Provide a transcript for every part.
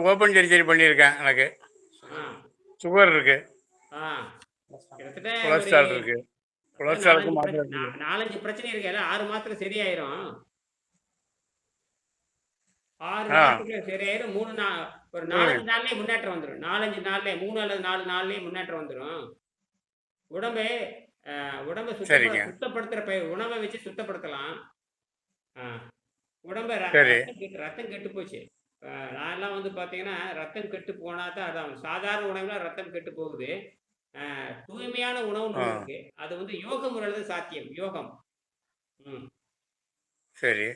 Open surgery பண்ணியிருக்கேன் எனக்கு. Sugar இருக்கு. கொலஸ்ட்ரால் இருக்கு. கொலஸ்ட்ராலுக்கு மாத்திரை நாலஞ்சு பிரச்சனை இருக்கு. ஆறு மாசத்துல சரியாயிரும். ஆறு. மாசத்துக்குள்ள சரியாயிரும். மூணு நா ஒரு நாலஞ்சு நாள்லயே முன்னேற்றம் வந்துடும் நாலஞ்சு நாள்லயே மூணு அல்லது நாலு நாள்லயே முன்னேற்றம் வந்துடும் உடம்பை உடம்பை சுத்தப்படுத்துற உணவை வச்சு சுத்தப்படுத்தலாம். உடம்பை. ரத்தம் கெட்டு போச்சு. நான்லாம் வந்து பாத்தீங்கன்னா ரத்தம் கெட்டு போனா தான் அதான் சாதாரண உணவுல ரத்தம் கெட்டு போகுது. தூய்மையான உணவு. இருக்கு. அது வந்து யோக முறையில சாத்தியம். யோகம். சரி.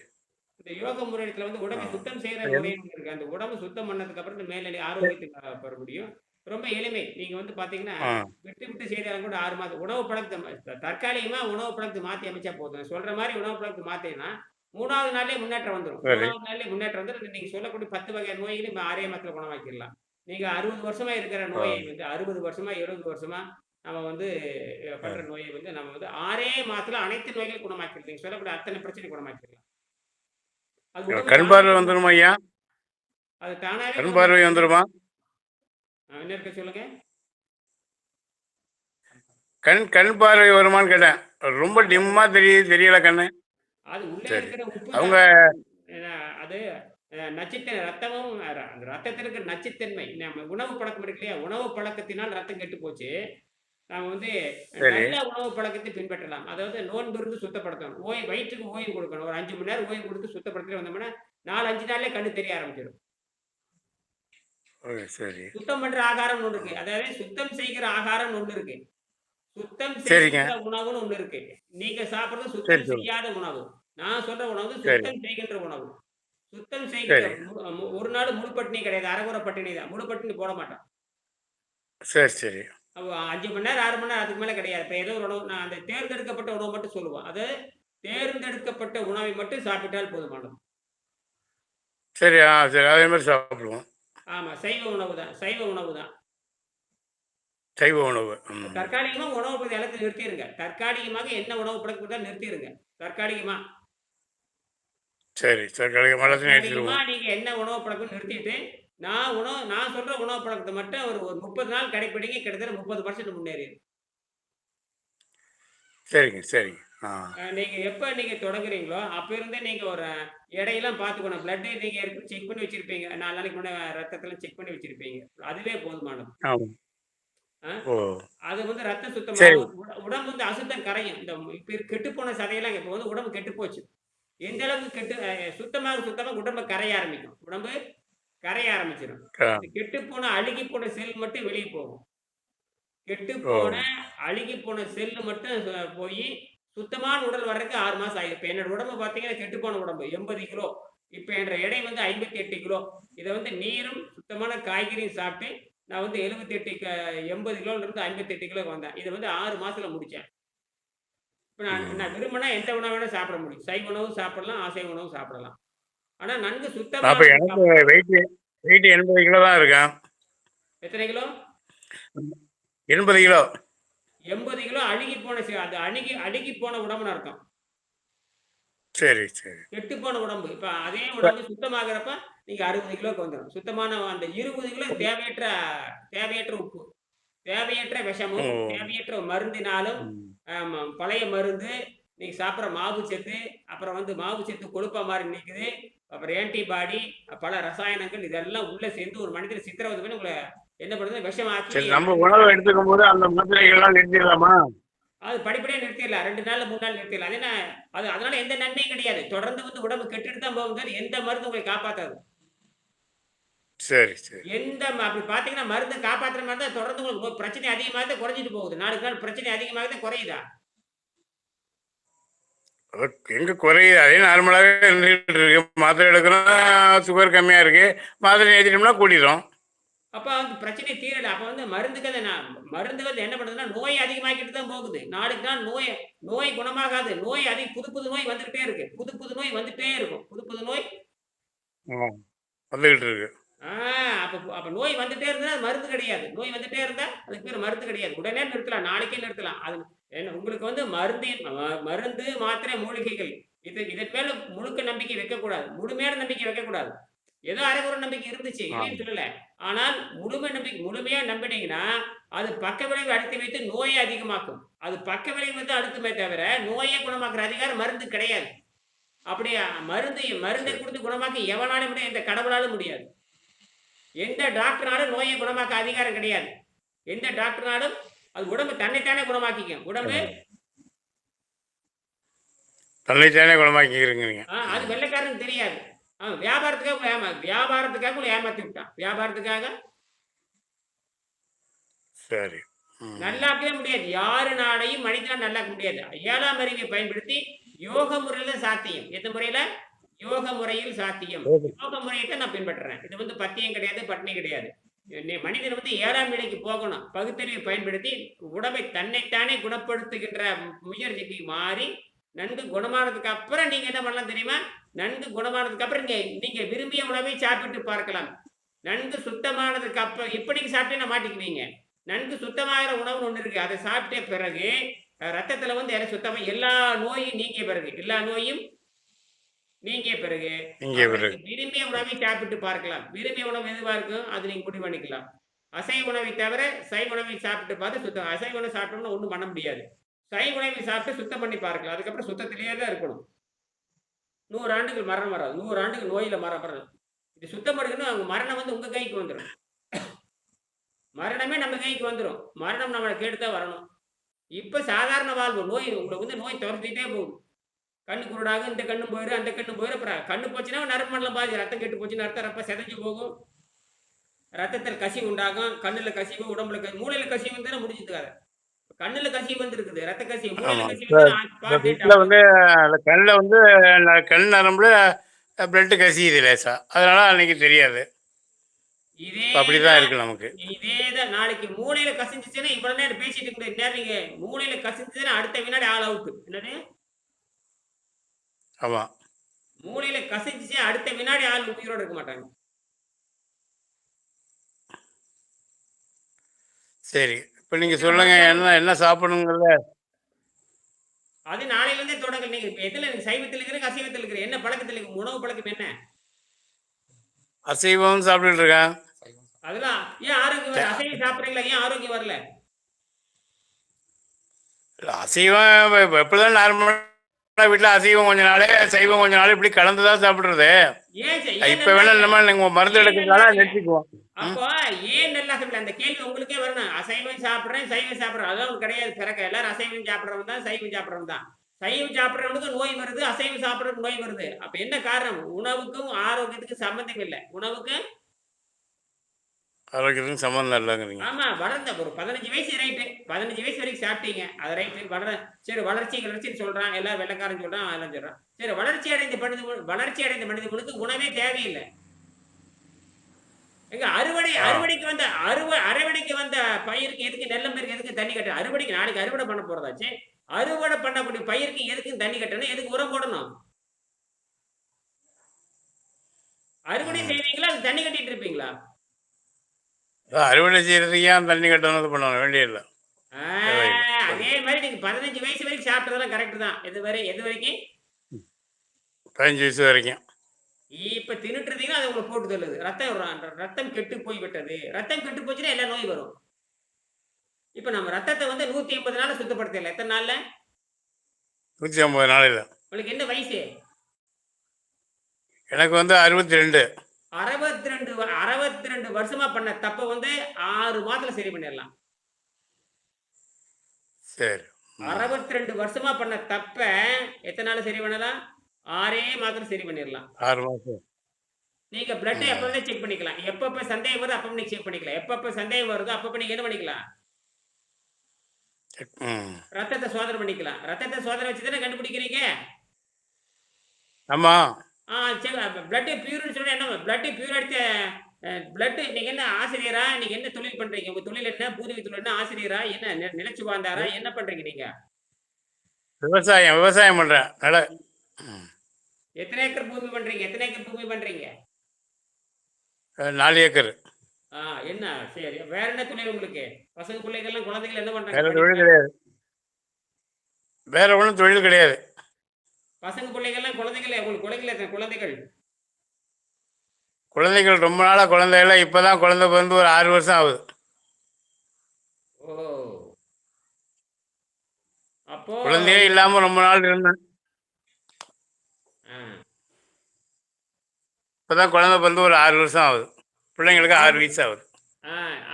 இந்த யோக முறையத்துல வந்து உடம்பை. சுத்தம் செய்யற சரி. முறை ஒண்ணு இருக்கு. அந்த உடம்பு சுத்தம் பண்ணதுக்கு அப்புறம் இந்த மேல்நிலை ஆரோக்கியத்துக்கு பெற முடியும். ரொம்ப எளிமை. நீங்க வந்து பாத்தீங்கன்னா விட்டு விட்டு செய்தாலும் கூட ஆறு மாதம் உணவு பழக்கத்தை தற்காலிகமா உணவு பழக்கத்தை மாத்தி அமைச்சா போதும். சொல்ற மாதிரி உணவு பழக்கத்தை மாத்தீங்கன்னா மூணாவது நாள்லயே முன்னேற்றம் வந்துடும். மூணாவது நாள்லயே முன்னேற்றம் வந்து நீங்க சொல்லக்கூடிய பத்து வகை நோய்களை இப்ப ஆறே மாசத்துல குணமாக்கிடலாம். நீங்க அறுபது வருஷமா இருக்கிற நோயை வந்து அறுபது வருஷமா எழுபது வருஷமா நம்ம வந்து பண்ற நோயை வந்து நம்ம வந்து ஆறே மாசத்துல அனைத்து நோய்களும் குணமாக்கிடலாம். நீங்க சொல்லக்கூடிய அத்தனை பிரச்சனை குணமாக்கிடலாம். அது கண் பார்வை வந்துருமா ஐயா? அது தானாவே கண். பார்வை வந்துருமா? என்ன இருக்கு சொல்லுங்க. கண் கண் பார்வை வருமான்னு கேட்டேன். ரொம்ப டிம்மா தெரியுது தெரியல கண்ணு. அது உள்ளே. இருக்கிற உப்பு அவங்க அது அஹ், நச்சுத்தன்மை ரத்தமும் அந்த ரத்தத்தில் இருக்கிற நச்சுத்தன்மை. நம்ம உணவு பழக்கம் இருக்கு இல்லையா? உணவு பழக்கத்தினால் ரத்தம் கெட்டு போச்சு. நாம வந்து. நல்ல உணவு பழக்கத்தை பின்பற்றலாம். அதாவது நோன்பு இருந்து சுத்தப்படுத்தணும். ஓய் வயிற்றுக்கு ஓய்வு கொடுக்கணும். ஒரு அஞ்சு மணி நேரம் ஓய்வு கொடுத்து சுத்தப்படுத்திட்டு வந்தோம்னா நாலு அஞ்சு நாள்லயே கண்ணு தெரிய ஆரம்பிச்சிடும். சுத்தம் பண்ற ஆகாரம் ஒன்று இருக்கு. அதாவது சுத்தம் செய்கிற ஆகாரம் ஒன்று இருக்கு. சுத்தம். செய்கிற உணவுன்னு ஒன்று இருக்கு. நீங்க சாப்பிடுறது சுத்தம். செய்யாத உணவு. நான் சொல்ற உணவு. சுத்தம் செய்கின்ற உணவு. சுத்தம் செய்கிற ஒரு நாள் முழு பட்டினி கிடையாது. அரைகுறை பட்டினி தான். முழு பட்டினி போட மாட்டோம். சரி சரி. அப்போ அஞ்சு மணி நேரம் ஆறு மணி நேரம் அதுக்கு மேல கிடையாது. இப்போ ஏதோ ஒரு உணவு நான் அந்த தேர்ந்தெடுக்கப்பட்ட உணவு மட்டும் சொல்லுவோம். அது தேர்ந்தெடுக்கப்பட்ட உணவை மட்டும் சாப்பிட்டால் போதுமானது. சரி ஆ சரி. அதே மாதிரி சாப்பிடுவோம். ஆமா சைவ உணவு தான். சைவ உணவு தான். சைவ உணவு. ம். தற்காலிகமா உணவு பழக்கத்தை எல்லாத்தையும் நிறுத்திடுங்க தற்காலிகமாக என்ன உணவு பழக்கத்தை நிறுத்திடுங்க தற்காலிகமா. சரி சரி கடைக்கு மலத்தையும் தற்காலிகமா எடுத்துருவோம் நீங்க என்ன உணவு பழக்கம் நிறுத்திட்டு நான் உணவு நான் சொல்ற உணவு பழக்கத்தை மட்டும் ஒரு ஒரு முப்பது நாள் கடைப்பிடிங்க கிட்டத்தட்ட முப்பது பர்சன்ட் முன்னேறி சரிங்க சரிங்க. ஆ. அஹ் நீங்க எப்ப நீங்க தொடங்குறீங்களோ அப்ப இருந்தே நீங்க ஒரு எடையெல்லாம் பார்த்துக்கணும். பிளட் நீங்க செக் பண்ணி வச்சிருப்பீங்க. நாலு நாளைக்கு முன்னாடி ரத்தத்தெல்லாம் செக் பண்ணி வச்சிருப்பீங்க. அதுவே போதுமானது. அது வந்து ரத்த உட- உடம்பு வந்து அசுத்தம் கரையும். இந்த இப்ப கெட்டு போன சதையெல்லாம் இப்ப வந்து உடம்பு கெட்டு போச்சு எந்த அளவுக்கு கெட்டு சுத்தமாக சுத்தமாக உடம்பு கரைய ஆரம்பிக்கும். உடம்பு கரைய ஆரம்பிச்சிடும் கெட்டு போன அழுகி போன செல் மட்டும் வெளியே போகும். கெட்டு. போன அழுகி போன செல்லு மட்டும் போய் சுத்தமான உடல் வர்றதுக்கு ஆறு மாசம் ஆயிடும் இப்ப என்னோட உடம்பு பாத்தீங்கன்னா கெட்டு போன உடம்பு எண்பது கிலோ. இப்ப என்ற எடை வந்து ஐம்பத்தி எட்டு கிலோ. இதை வந்து நீரும் சுத்தமான காய்கறியும் சாப்பிட்டு நான் வந்து எழுபத்தி எட்டு எண்பது கிலோல இருந்து ஐம்பத்தி எட்டு கிலோ வந்தேன். இதை வந்து ஆறு மாசத்துல முடிச்சேன். இப்ப நான். நான் விரும்பினா எந்த உணவு வேணா சாப்பிட முடியும். சைவ உணவும் சாப்பிடலாம் அசைவ உணவும் சாப்பிடலாம். ஆனா நன்கு சுத்தமாக எனக்கு வெயிட் எண்பது கிலோ தான் இருக்கேன் எத்தனை கிலோ? எண்பது கிலோ. எண்பது கிலோ அழுகி போன அது அழுகி அழுகி போன உடம்புன்னு அர்த்தம். சரி சரி. கெட்டு போன உடம்பு. இப்ப அதே உடம்பு சுத்தமாகறப்ப நீங்க அறுபது கிலோக்கு வந்துடும் சுத்தமான அந்த இருபது கிலோ தேவையற்ற தேவையற்ற உப்பு தேவையற்ற விஷமும். தேவையற்ற மருந்தினாலும் பழைய மருந்து நீங்க சாப்பிட்ற மாவு சத்து அப்புறம் வந்து மாவு சத்து கொழுப்பா மாதிரி நிற்குது அப்புறம் ஆன்டிபாடி பல ரசாயனங்கள் இதெல்லாம் உள்ள சேர்ந்து ஒரு மனிதனை சித்திரவதை பண்ணி உங்களை என்ன பண்ணுது விஷமாக்கி சரி நம்ம உணவு எடுத்துக்கும் போது அந்த மாத்திரைகள்லாம் நிறுத்திடலாமா? அது படிப்படியாக நிறுத்திடலாம். ரெண்டு நாள்ல மூணு நாள் நிறுத்திடலாம். அது அது அதனால எந்த நன்மையும் கிடையாது. தொடர்ந்து வந்து உடம்பு கெட்டுட்டு தான் போகுது. எந்த மருந்து உங்களை காப்பாத்தாது. சரி சரி. எந்த ம- அப்படி பாத்தீங்கன்னா மருந்து காப்பாத்துற மாதிரி தான் தொடர்ந்து உங்களுக்கு நோய் பிரச்சனை அதிகமாக குறைஞ்சிட்டு போகுது. நாளுக்கு நாள் பிரச்சனை அதிகமாக குறையுதா? அது எங்க குறையுது? அதே நார்மலாகவே இருந்துகிட்டு இருக்கு. மாத்திரை எடுக்கிறோம் சுகர் கம்மியா இருக்கு. மாத்திரை ஏற்றிட்டோம்னா கூட்டிடும் அப்ப வந்து பிரச்சனை தீரல. அப்ப வந்து மருந்துக்கு அதை நான் மருந்து வந்து என்ன பண்ணுதுன்னா நோய் அதிகமாக்கிட்டு தான் போகுது. நாளுக்கு நாள் நோய் நோய் குணமாகாது. நோய் அதிக புது புது நோய் வந்துகிட்டே இருக்கு. புது புது நோய் வந்துட்டே இருக்கும். புது புது நோய் வந்துகிட்டு இருக்கு. அப்ப அப்ப நோய் வந்துட்டே இருந்தா அது மருந்து கிடையாது. நோய் வந்துட்டே இருந்தா அதுக்கு பேர் மருந்து கிடையாது. உடனே நிறுத்தலாம் நாளைக்கே நிறுத்தலாம். அது என்ன உங்களுக்கு வந்து மருந்து மருந்து மாத்திரை மூலிகைகள். இது இதன் மேல முழுக்க நம்பிக்கை வைக்கக்கூடாது. முழுமையான நம்பிக்கை வைக்கக்கூடாது. ஏதோ அரைகுறை நம்பிக்கை இருந்துச்சு. இல்லைன்னு சொல்லல. ஆனால் முழுமை நம்பிக்கை முழுமையா நம்பினீங்கன்னா அது பக்க விளைவு அடுத்து வைத்து நோயை அதிகமாக்கும். அது பக்க விளைவு வந்து அடுத்துமே தவிர நோயை குணமாக்குற அதிகாரம் மருந்து கிடையாது. அப்படி மருந்து மருந்தை கொடுத்து குணமாக்க எவனாலும் முடியாது எந்த கடவுளாலும் முடியாது. எந்த டாக்டர்னாலும் நோயை குணமாக்க அதிகாரம் கிடையாது. எந்த டாக்டர்னாலும் அது உடம்பு தன்னைத்தானே குணமாக்கிக்கும். உடம்பு தன்னைத்தானே குணமாக்கிக்கிறீங்க. அது வெள்ளைக்காரனுக்கு தெரியாது. அவன் வியாபாரத்துக்காக ஏமா வியாபாரத்துக்காக உங்களை ஏமாத்தி விட்டான் வியாபாரத்துக்காக. சரி. நல்லாக்கவே முடியாது. யாரு நாளையும் மனிதனால் நல்லாக்க முடியாது. ஏழாம் அறிவை பயன்படுத்தி யோக முறையில சாத்தியம். எந்த முறையில? யோக முறையில் சாத்தியம். யோக முறையை தான் நான் பின்பற்றுறேன். இது வந்து பத்தியம் கிடையாது பட்டினி கிடையாது. மனிதன் வந்து ஏழாம் நிலைக்கு போகணும். பகுத்தறிவை பயன்படுத்தி உடம்பை தன்னைத்தானே குணப்படுத்துகின்ற முயற்சிக்கு மாறி நன்கு குணமானதுக்கு அப்புறம் நீங்க என்ன பண்ணலாம் தெரியுமா? நன்கு குணமானதுக்கு அப்புறம் நீங்க நீங்க விரும்பிய உணவை சாப்பிட்டு பார்க்கலாம். நன்கு சுத்தமானதுக்கு அப்புறம் இப்படி சாப்பிட்டே மாட்டிக்குவீங்க? நன்கு சுத்தமாகிற உணவுன்னு ஒன்று இருக்கு. அதை சாப்பிட்ட பிறகு ரத்தத்துல வந்து எல்லாம் சுத்தமா எல்லா நோயும் நீங்கிய பிறகு எல்லா நோயும் நீங்கிய பிறகு? விரும்பிய உணவை சாப்பிட்டு பார்க்கலாம். விரும்பிய உணவு எதுவா இருக்கும் அது நீங்க முடிவு பண்ணிக்கலாம். அசைவ உணவை தவிர சைவ உணவை சாப்பிட்டு பார்த்து சுத்தம். அசைவ உணவு சாப்பிட்டோம்னா ஒண்ணும் பண்ண முடியாது. சைவ உணவை சாப்பிட்டு சுத்தம் பண்ணி பார்க்கலாம். அதுக்கப்புறம் சுத்தத்திலேயே தான் இருக்கணும். நூறு ஆண்டுகள் மரணம் வராது. நூறு ஆண்டுகள் நோயில மரம் வராது இது சுத்தம் எடுக்கணும் அவங்க மரணம் வந்து உங்க கைக்கு வந்துடும் மரணமே நம்ம கைக்கு வந்துடும் மரணம் நம்மளை கேட்டுதான் வரணும். இப்ப சாதாரண வாழ்வு. நோய் உங்களுக்கு வந்து நோய் துரத்திட்டே போகுது கண்ணு குருடாக இந்த கண்ணு போயிடும் அந்த கண்ணு போயிடும் அப்புறம் கண்ணு போச்சுன்னா நரம்பு மண்டலம் பாதி ரத்தம் கெட்டு போச்சுன்னு அர்த்தம். ரப்ப செதஞ்சு போகும். ரத்தத்தில் கசிவு உண்டாகும். கண்ணுல கசிவு உடம்புல கசி மூளையில கசிவு வந்து முடிஞ்சுக்காது கண்ணுல கசிவு வந்து இருக்குது ரத்த கசிவு மூளையில. கசிவு வந்து கண்ணில் வந்து கண் நரம்புல பிளட்டு கசியுது லேசா. அதனால அன்னைக்கு தெரியாது. இதே அப்படிதான் இருக்கு நமக்கு. இதேதான் நாளைக்கு மூளையில கசிஞ்சுச்சுன்னா இவ்வளவு நேரம் பேசிட்டு இருக்க நேரம் நீங்க மூளையில கசிஞ்சுச்சுன்னா அடுத்த வினாடி ஆள் அவுட் என்னது? ஆமா. மூளையில கசிஞ்சுச்சு அடுத்த வினாடி ஆள் உயிரோட இருக்க மாட்டாங்க. சரி. இப்போ நீங்க சொல்லுங்க என்ன என்ன சாப்பிடணுங்கிறத. அது நாளையில இருந்தே தொடங்கல் நீங்க எதுல சைவத்தில் இருக்கிற அசைவத்தில் இருக்கிற என்ன பழக்கத்தில் இருக்கு? உணவு பழக்கம் என்ன? அசைவம் சாப்பிட்டுட்டு இருக்கேன் அதெல்லாம் ஏன் ஆரோக்கியம் அசைவம் சாப்பிடுறீங்களா? ஏன் ஆரோக்கியம் வரல? அசைவம் இப்ப எப்படிதான் நார்மலாக வீட்டில் அசைவம் கொஞ்ச நாள் சைவம் கொஞ்ச நாள் இப்படி கலந்து தான் சாப்பிட்றது. ஏன் இப்போ வேணா நம்ம நீங்கள் மருந்து எடுக்கிறதுனால நிறுத்திக்குவோம். அப்போ ஏன் நல்லா சாப்பிடல? அந்த கேள்வி உங்களுக்கே வரணும். அசைவம் சாப்பிடுறேன் சைவம் சாப்பிடுறேன். உங்களுக்கு கிடையாது. பிறக்க எல்லாரும் அசைவம் சாப்பிடுறவன் தான் சைவம் சாப்பிடுறவன் தான். சைவம் சாப்பிடுறவனுக்கு நோய் வருது அசைவம் சாப்பிடுறதுக்கு நோய் வருது. அப்ப என்ன காரணம்? உணவுக்கும் ஆரோக்கியத்துக்கும் சம்பந்தம் இல்லை. உணவுக்கு ஆரோக்கியத்துக்கும் சம்மந்தம் இல்லைங்கிறீங்க. ஆமா வளர்ந்த ஒரு பதினஞ்சு வயசு ரைட்டு. பதினஞ்சு வயசு வரைக்கும் சாப்பிட்டீங்க. அது ரைட்டு வளர சரி வளர்ச்சி வளர்ச்சின்னு சொல்றான் எல்லாம் வெள்ளக்காரன் சொல்றான் அதெல்லாம் சொல்றான். சரி வளர்ச்சி அடைந்த மனித வளர்ச்சி அடைந்த மனிதர்களுக்கு உணவே தேவையில்லை. எங்க அறுவடை அறுவடைக்கு வந்த அறுவ அறுவடைக்கு வந்த பயிருக்கு எதுக்கு நெல்லம் பயிருக்கு எதுக்கு தண்ணி கட்ட அறுவடைக்கு நாளைக்கு அறுவடை பண்ண போறதாச்சு? அறுவடை பண்ணக்கூடிய பயிருக்கு எதுக்கு தண்ணி கட்டணும்? எதுக்கு உரம் போடணும்? அறுவடை செய்வீங்களா? அது தண்ணி கட்டிட்டு இருப்பீங்களா? அறுவடை செய்யறதுக்கு ஏன் தண்ணி கட்டணும் பண்ணணும் வேண்டியதில்லை. அதே மாதிரி நீங்க பதினஞ்சு வயசு வரைக்கும் சாப்பிட்டதெல்லாம் கரெக்ட் தான். எது வரை எது வரைக்கும்? பதினஞ்சு வயசு வரைக்கும். இப்ப தின்னுட்டு இருந்தீங்கன்னா அது உங்களுக்கு போட்டு தள்ளுது. ரத்தம் ரத்தம் கெட்டு போய் விட்டது. ரத்தம் கெட்டு போச்சுன்னா எல்லா நோய் வரும். இப்ப நம்ம ரத்தத்தை வந்து நூத்தி எண்பது நாள் சுத்தப்படுத்தல. எத்தனை நாள்ல? நூற்றி ஐம்பது நாளையில் உங்களுக்கு என்ன வயசு? எனக்கு வந்து அறுபத்தி ரெண்டு. அறுபத்தி ரெண்டு அறுபத்தி ரெண்டு வருஷமா பண்ண தப்ப வந்து ஆறு மாதத்துல சரி பண்ணிடலாம். சரி. அறுபத்தி ரெண்டு வருஷமா பண்ண தப்ப எத்தனை நாள் சரி பண்ணலாம்? ஆறே மாதத்துல சரி பண்ணிடலாம். ஆறு நீங்க பிளட் எப்பவுமே செக் பண்ணிக்கலாம். எப்பப்ப சந்தேகம் வருது அப்பப்ப நீங்க செக் பண்ணிக்கலாம். எப்பப்ப சந்தேகம் வருதோ அப்பப்ப நீங்க என்ன பண்ணிக்கலாம். ரத்தத்தை சோதனை பண்ணிக்கலாம். ரத்தத்தை சோதனை வச்சு தானே கண்டுபிடிக்கிறீங்க? ஆமாம் ஆ சரி. பிளட் பியூர்னு சொல்லி என்ன? பிளட் பியூர் எடுத்த பிளட் நீங்க என்ன ஆசிரியரா? நீங்க என்ன தொழில் பண்றீங்க? உங்க தொழில் என்ன? பூர்வீக தொழில் என்ன ஆசிரியரா? என்ன நி- நிலைச்சு வாழ்ந்தாரா? என்ன பண்றீங்க நீங்க? விவசாயம் விவசாயம் ம். எத்தனை ஏக்கர் பூமி பண்றீங்க? எத்தனை ஏக்கர் பூமி பண்றீங்க? நாலு ஏக்கர். ஆ என்ன? சரி. வேற என்ன தொழில் உங்களுக்கு? பசங்க பிள்ளைகள்லாம் குழந்தைகள் என்ன வேற பண்றாங்க தொழில் கிடையாது. வேற ஒன்றும் தொழில் கிடையாது. பசங்க பிள்ளைகள்லாம் குழந்தைகள் உங்களுக்கு குழந்தைகள் குழந்தைகள்? குழந்தைகள் ரொம்ப நாளாக குழந்தை இல்லை இப்போ தான் குழந்தை பிறந்து ஒரு ஆறு வருஷம் ஆகுது. குழந்தையே இல்லாமல் ரொம்ப நாள் இருந்தேன் ஆ, இப்போ தான் குழந்தை பிறந்து ஒரு ஆறு வருஷம் ஆகுது. பிள்ளைங்களுக்கு ஆறு வயசு ஆகுது.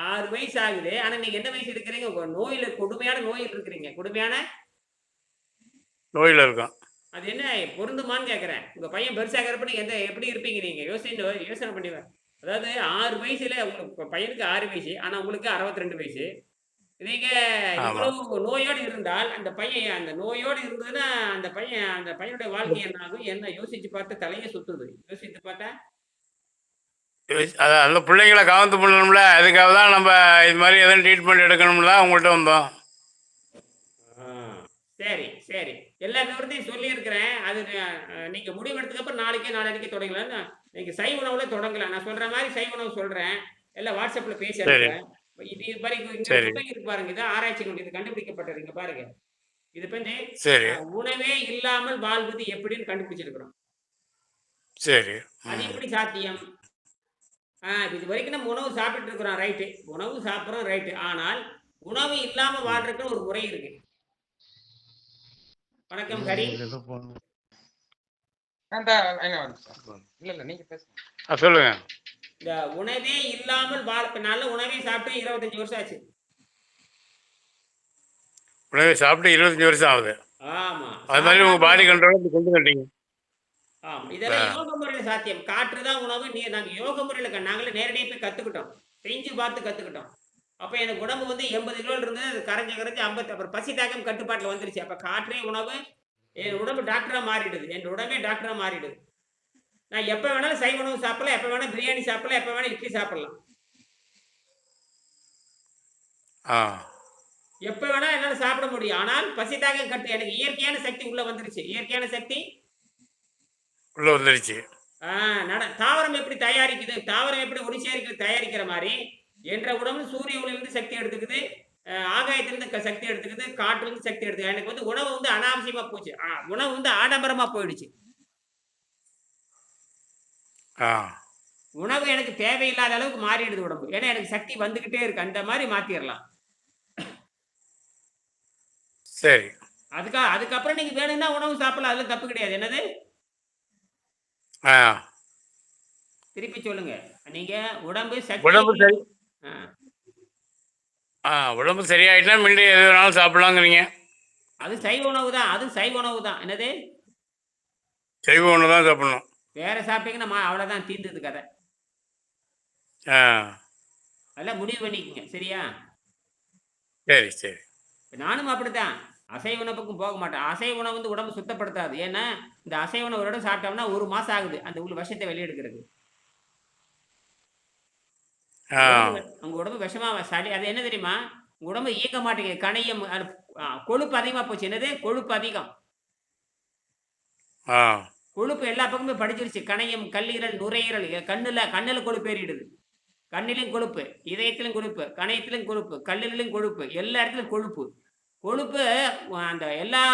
ஆறு வயசு ஆகுது. ஆனா நீங்க என்ன வயசு இருக்கிறீங்க நோயில கொடுமையான நோயில் இருக்கிறீங்க. கொடுமையான? நோயில் இருக்கோம். அது என்ன பொருந்துமான்னு கேட்குறேன் உங்க பையன் பெருசாகிறப்ப நீங்க எந்த எப்படி இருப்பீங்க நீங்க? யோசனை யோசனை பண்ணி பாரு. அதாவது ஆறு வயசுல உங்களுக்கு பையனுக்கு ஆறு வயசு ஆனா உங்களுக்கு அறுபத்தி ரெண்டு வயசு. நீங்க ஆமா. இவ்வளவு நோயோடு இருந்தால் அந்த பையன் அந்த நோயோடு இருந்ததுன்னா அந்த பையன் அந்த பையனுடைய வாழ்க்கை என்ன ஆகும்? என்ன யோசிச்சு பார்த்து தலையே சுத்துது. யோசித்து பார்த்தா? அது அந்த பிள்ளைங்களை கவனத்து பண்ணணும்ல. அதுக்காக தான் நம்ம இது மாதிரி எதுவும் ட்ரீட்மெண்ட் எடுக்கணும்ல உங்கள்கிட்ட வந்தோம். சரி சரி. எல்லா விவரத்தையும் சொல்லியிருக்கிறேன். அது அஹ், நீங்க முடிவெடுத்ததுக்கு அப்புறம் நாளைக்கே நாளைக்கே தொடங்கலாம் நான் நீங்க சைவ உணவுல தொடங்கலாம் நான் சொல்ற மாதிரி சைவ உணவு சொல்றேன். எல்லாம் வாட்ஸ்அப்ல பேசி இது இது பாருங்க இருக்கு பாருங்க. இது ஆராய்ச்சி இது கண்டுபிடிக்கப்பட்டது இங்க பாருங்க. இது அஹ், உணவே இல்லாமல் வாழ்வது எப்படின்னு கண்டுபிடிச்சிருக்கிறோம். சரி. அது. எப்படி சாத்தியம்? ஆ இது வரைக்கும் நம்ம உணவு சாப்பிட்டு இருக்கிறோம். ரைட்டு. உணவு சாப்பிட்றோம். ரைட்டு. ஆனால் உணவு இல்லாம வாழ்றதுக்கு ஒரு முறை இருக்கு வணக்கம் ஹரி அந்த line ல வந்து சார். இல்ல இல்ல நீங்க பேசுங்க. ஆ சொல்லுங்க. இந்த உணவே இல்லாமல் நல்ல உணவே சாப்பிட்டு இருபத்தஞ்சு வருஷம் ஆச்சு. உணவை சாப்பிட்டு இருபத்தஞ்சி வருஷம் ஆகுது. ஆமா. அது மாதிரி உங்கள் பாடி கண்ட்ரோல் கொண்டு வந்துட்டீங்க. ஆமா. இதெல்லாம் யோக முறையில சாத்தியம். காற்று தான் உணவு. நீ நாங்க யோக முறையில நாங்களே நேரடியாக போய் கத்துக்கிட்டோம். செஞ்சு பார்த்து கத்துக்கிட்டோம். அப்ப எனக்கு உடம்பு வந்து எண்பது கிலோ இருந்தது அது கரைஞ்சு கரைஞ்சு ஐம்பத்தி அப்புறம் பசி தாக்கம் கட்டுப்பாட்டுல வந்துருச்சு. அப்ப காற்றே உணவு என் உடம்பு டாக்டரா மாறிடுது. என் உடம்பே டாக்டரா மாறிடுது. நான் எப்ப வேணாலும் சைவ உணவு சாப்பிடலாம் எப்ப வேணாலும் பிரியாணி சாப்பிடலாம் எப்ப வேணாலும் இட்லி சாப்பிடலாம். ஆ. எப்ப வேணாலும் என்னால சாப்பிட முடியும். ஆனால் பசி தாக்கம் கட்டு எனக்கு இயற்கையான சக்தி உள்ள வந்துருச்சு. இயற்கையான சக்தி உள்ளே நட தாவரம் எப்படி தயாரிக்குது? தாவரம் எப்படி ஒளி சேர்க்கை தயாரிக்கிற மாதிரி என்ற உடம்பு சூரிய ஒளியிலிருந்து சக்தி எடுத்துக்குது ஆகாயத்திலிருந்து சக்தி எடுத்துக்குது காற்றிலிருந்து சக்தி எடுத்துக்குது. எனக்கு வந்து உணவு வந்து அனாவசியமா போச்சு. உணவு வந்து ஆடம்பரமா போயிடுச்சு. உணவு எனக்கு தேவையில்லாத அளவுக்கு மாறிடுது உடம்பு. ஏன்னா எனக்கு சக்தி வந்துகிட்டே இருக்கு. அந்த மாதிரி மாத்திரலாம். சரி. அதுக்கா அதுக்கப்புறம் நீங்க வேணும்னா உணவு சாப்பிடலாம். அதுல தப்பு கிடையாது. என்னது? திருப்பி சொல்லுங்க. நீங்க உடம்பு சக்தி ஆ. ஆ உடம்பு சரியாயிட்டா மீண்டும் எது வேணாலும் சாப்பிடலாங்கிறீங்க. அது சைவ உணவு தான் அது சைவ உணவு தான். என்னது? சைவ உணவு தான் சாப்பிடணும். வேற சாப்பிட்டீங்கன்னா மா- அவ்வளவுதான் தீர்ந்தது கதை. ஆ. அதெல்லாம் முடிவு பண்ணிக்கங்க சரியா? சரி சரி. நானும் அப்படித்தான். அசைவ உணவுக்கும் போக மாட்டேன். அசைவ உணவு வந்து உடம்பு சுத்தப்படுத்தாது. ஏன்னா இந்த அசைவ உணவு ஒரு சாப்பிட்டோம்னா ஒரு மாசம் ஆகுது. அந்த உள்ள விஷத்தை வெளியெடுக்கிறது உடம்பு- உங்க உடம்பு விஷமா சளி அது என்ன தெரியுமா? உடம்பு இயக்க மாட்டேங்குது. கணையம் கொழுப்பு அதிகமா போச்சு. என்னது? கொழுப்பு அதிகம். கொழுப்பு எல்லா பக்கமும் படிச்சிருச்சு. கணையம் கல்லீரல் நுரையீரல் கண்ணுல கண்ணுல கொழுப்பு ஏறிடுது. கண்ணிலும் கொழுப்பு இதயத்திலும் கொழுப்பு கணையத்திலும் கொழுப்பு கல்லீரலும் கொழுப்பு எல்லா இடத்துலயும் கொழுப்பு. கொழுப்பு அந்த எல்லா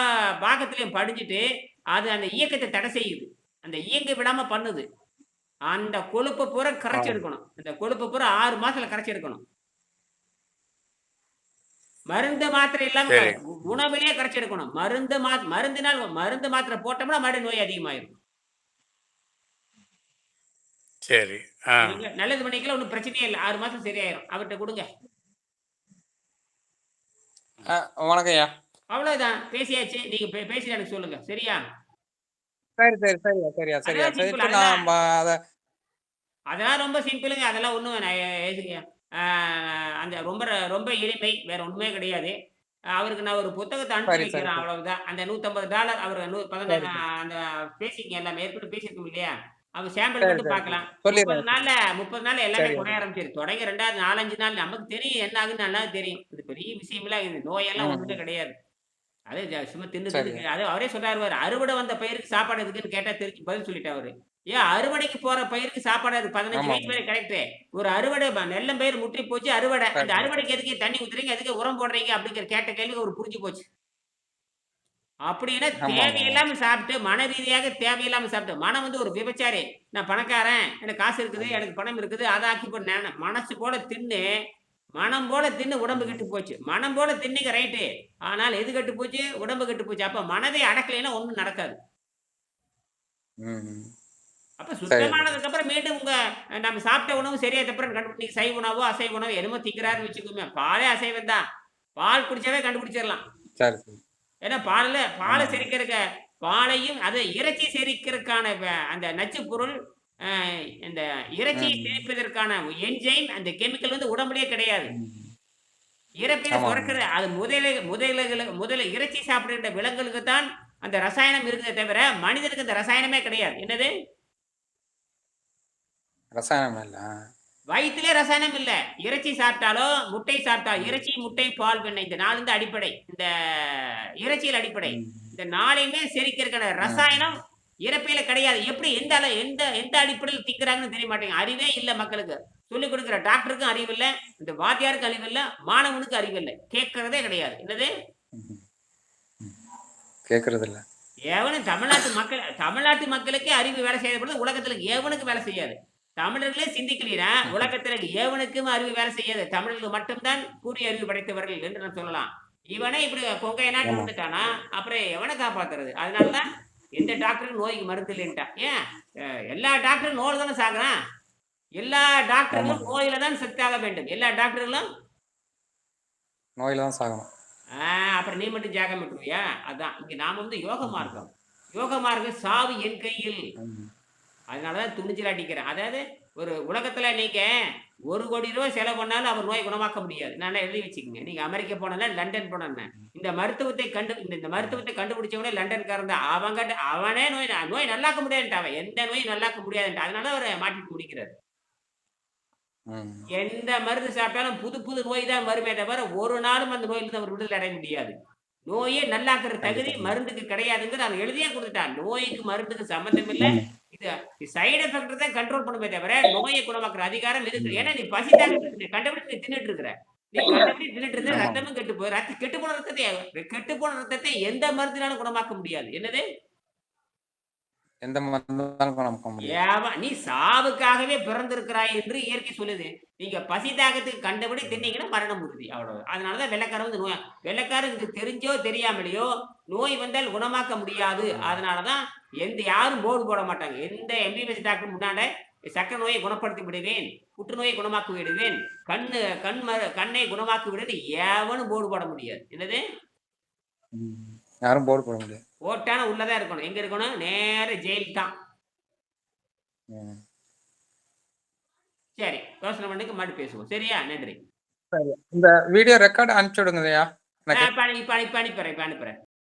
பாகத்திலையும் படிஞ்சிட்டு அது அந்த இயக்கத்தை தடை செய்யுது. அந்த இயங்க விடாம பண்ணுது. அந்த கொழுப்பை பூரா கரைச்சி. எடுக்கணும். அந்த கொழுப்பை பூரா ஆறு மாசத்துல கரைச்சி எடுக்கணும். மருந்து மாத்திரை இல்லாம சரி. உ- உணவிலே கரைச்சி எடுக்கணும். மருந்து மா மருந்தினால் மருந்து மாத்திரை போட்டோம்னா மறுபடியும் நோய் அதிகமாயிரும். சரி. நல்லது பண்ணிக்கலாம் ஒன்றும் பிரச்சனையே இல்லை. ஆறு மாசம் சரியாயிரும். அவர்கிட்ட கொடுங்க. வணக்கம் ஐயா. அவ்வளவுதான். பேசியாச்சு. நீங்க பே- பேசி எனக்கு சொல்லுங்க. சரியா? சரி சரி சரியா சரியா சரியா. சரிட்டு நான் அத அதெல்லாம் ரொம்ப சிம்பிளுங்க அதெல்லாம் ஒன்றும் அந்த ரொம்ப ரொம்ப எளிமை வேற ஒண்ணுமே கிடையாது. அவருக்கு நான் ஒரு புத்தகத்தை அனுப்பி சரி, சரி, வைக்கிறேன். சரி. அவ்வளவுதான். அந்த நூத்தம்பது டாலர் அவர் நூ பதினெட்டு சரி. அந்த பேசிங்க எல்லாம் ஏற்கனவே பேசியிருக்கோம் இல்லையா? அவர் சாம்பிள் சரி, மட்டும் சரி. பார்க்கலாம். முப்பது நாள்ல முப்பது நாள் எல்லாமே சரி. குறைய ஆரம்பிச்சிரு தொடங்கி ரெண்டாவது நாலஞ்சு நாள். நமக்கு தெரியும் என்ன ஆகுன்னு நல்லா தெரியும். இது பெரிய விஷயம்லாம் இது நோயெல்லாம் ம். ஒண்ணுமே கிடையாது. அது ஜ- சும்மா தின்னு சரி. தின்னு அது அவரே சொல்றாரு அறுவடை வந்த பயிருக்கு சாப்பாடு எதுக்குன்னு கேட்டா தெரிஞ்சு பதில் சொல்லிட்டாரு அவரு ஏன் அறுவடைக்கு போற பயிருக்கு சாப்பாடு அது பதினஞ்சு ஆமா. வயசு வரை கரெக்ட் ஒரு அறுவடை ப- நெல்லம் பயிர் முற்றி போச்சு அறுவடை அந்த. அறுவடைக்கு எதுக்கு தண்ணி ஊத்துறீங்க எதுக்கு உரம் போடுறீங்க அப்படிங்கிற கேட்ட கேள்வி ஒரு புரிஞ்சு போச்சு அப்படின்னா. தேவையில்லாம சாப்பிட்டு மன ரீதியாக தேவையில்லாம சாப்பிட்டு மனம் வந்து ஒரு விபச்சாரி நான் பணக்காரன் எனக்கு காசு இருக்குது எனக்கு பணம் இருக்குது அதை ஆக்கி போட்டு மனசு போல தின்னு மனம் போல தின்னு உடம்பு கெட்டு போச்சு. மனம் போல தின்னுங்க ரைட்டு ஆனால் எது கெட்டு போச்சு? உடம்பு கெட்டு போச்சு. அப்ப மனதை அடக்கலைன்னா ஒண்ணும் நடக்காது. அப்ப சுத்தமானதுக்கு அப்புறம் மீண்டும் உங்க நம்ம சாப்பிட்ட உணவு சரியா தப்புறம் கண்டுபிடி சைவ உணவோ அசைவ உணவோ என்னமோ திங்கிறாருன்னு வச்சுக்கோமே. பாலே அசைவம் தான். பால் குடிச்சாவே கண்டுபிடிச்சிடலாம். ஏன்னா பாலில் பாலை. செரிக்கிறக்க பாலையும் அது இறைச்சி செரிக்கிறதுக்கான அந்த நச்சு பொருள் இந்த இறைச்சியை ம். செரிப்பதற்கான என்ஜைம் அந்த கெமிக்கல் வந்து உடம்புலயே கிடையாது. ஆமா. சுரக்கிற அது முதல முதல முதல்ல இறைச்சி சாப்பிடுகின்ற விலங்குகளுக்கு தான் அந்த ரசாயனம் இருக்குதே தவிர மனிதனுக்கு அந்த ரசாயனமே கிடையாது. என்னது? ரசாயனம் இல்ல. வயிற்றிலே ரசாயனம் இல்ல. இறைச்சி சாப்பிட்டாலோ முட்டை சாப்பிட்டாலோ இறைச்சி முட்டை பால் வெண்ணெய் இந்த நாலு இந்த அடிப்படை. இந்த இறைச்சியில் அடிப்படை. இந்த நாளையுமே செரிக்கிறதுக்கான ரசாயனம் இறப்பையில கிடையாது. எப்படி எந்த அள எந்த எந்த அடிப்படையில் திங்கிறாங்கன்னு தெரிய மாட்டேங்க அறிவே இல்லை மக்களுக்கு. சொல்லிக் கொடுக்குற டாக்டருக்கும் அறிவு இல்லை இந்த வாத்தியாருக்கும் அறிவு இல்லை மாணவனுக்கு அறிவு இல்லை கேட்கறதே கிடையாது. என்னது. கேக்குறது இல்ல எவனும் தமிழ்நாட்டு மக்கள் தமிழ்நாட்டு மக்களுக்கே அறிவு வேலை செய்யறது பொழுது உலகத்துல எவனுக்கு வேலை செய்யாது? தமிழர்களே சிந்திக்கலீனா உலகத்துல எவனுக்கும் அறிவு வேலை செய்யாது. தமிழர்கள் மட்டும்தான் கூடிய அறிவு படைத்தவர்கள் என்று நான் சொல்லலாம். இவனே இப்படி கொங்கைய நாட்டு. வந்துட்டானா அப்புறம் எவனை காப்பாத்துறது? அதனாலதான் எந்த டாக்டரும் நோய்க்கு மருந்து இல்லைன்ட்டான் ஏன்? எல்லா டாக்டரும் நோய் தானே சாகுறான்? எல்லா டாக்டர்களும். நோயில தான் செத்தாக வேண்டும். எல்லா டாக்டர்களும்? நோயில தான் சாகணும். அப்புறம் நீ மட்டும் ஜாகம் விட்டுருவியா அதான். இங்க நாம வந்து யோக மார்க்கம். யோக மார்க்கம் சாவு என் கையில். அதனாலதான் துணிச்சல் அடிக்கிறேன். அதாவது ஒரு உலகத்துல நீங்க ஒரு கோடி ரூபாய் செலவு பண்ணாலும் அவர் நோய் குணமாக்க முடியாது. நான் எழுதி வச்சுக்கோங்க. நீங்க அமெரிக்கா போனா லண்டன் போனா இந்த மருத்துவத்தை கண்டு இந்த மருத்துவத்தை கண்டுபிடிச்சவனே லண்டன்காரன் தான் அவங்க அவனே நோய் நோய் நல்லாக்க முடியாதுன்ட்டு அவன். எந்த நோயும் நல்லாக்க முடியாதுன்ட்டு. அதனால அவரை மாட்டிட்டு முடிக்கிறார். எந்த மருந்து சாப்பிட்டாலும் புது புது நோய் தான் வருமே தவிர ஒரு நாளும் அந்த நோயிலிருந்து அவர் விடுதலை அடைய முடியாது. நோயே நல்லாக்குற தகுதி மருந்துக்கு கிடையாதுங்கிறது அவன் எழுதியே கொடுத்துட்டான். நோய்க்கு மருந்துக்கு சம்மந்தம் இல்லை. இது சைடு எஃபெக்ட் தான் கண்ட்ரோல் பண்ணுமே தவிர நோயை குணமாக்குற அதிகாரம் இருக்கு ஏன்னா நீ பசி தாங்க கண்டுபிடிச்சு நீ தின்னுட்டு இருக்கிற. நீ கண்டுபிடி தின்னுட்டு இருக்க. ரத்தமும் கெட்டு போய் ரத்த கெட்டு போன ரத்தத்தை கெட்டு போன ரத்தத்தை எந்த மருந்தினாலும் குணமாக்க முடியாது. என்னது? எந்த மருந்தாலும் ஏவா நீ சாவுக்காகவே பிறந்திருக்கிறாய் என்று இயற்கை சொல்லுது. நீங்க பசி தாகத்துக்கு கண்டபடி தின்னீங்கன்னா மரணம் உறுதி அவ்வளவு அதனாலதான் வெள்ளக்காரன் வந்து நோய் வெள்ளக்காரன் இது தெரிஞ்சோ தெரியாமலையோ நோய் வந்தால் குணமாக்க முடியாது. அதனாலதான் எந்த யாரும் போர்டு போட மாட்டாங்க. எந்த எம்பிபிஎஸ் டாக்டர் முன்னாடி சக்கரை நோயை குணப்படுத்தி விடுவேன் புற்றுநோயை குணமாக்கி விடுவேன் கண்ணு கண் கண்ணை குணமாக்கி விடுன்னு எவனும் போர்டு போட முடியாது. என்னது. யாரும் போர்டு போட முடியாது. ஓட்டான உள்ளதான் இருக்கணும். எங்க இருக்கணும்? நேர ஜெயில் தான். சரி யோசனை பண்ணுக்கு மறுபடியும் பேசுவோம். சரியா நன்றி. இந்த வீடியோ ரெக்கார்ட் அனுப்பிச்சு எனக்கு இப்ப இப்ப அனுப்புறேன் இப்ப அனுப்புறேன்.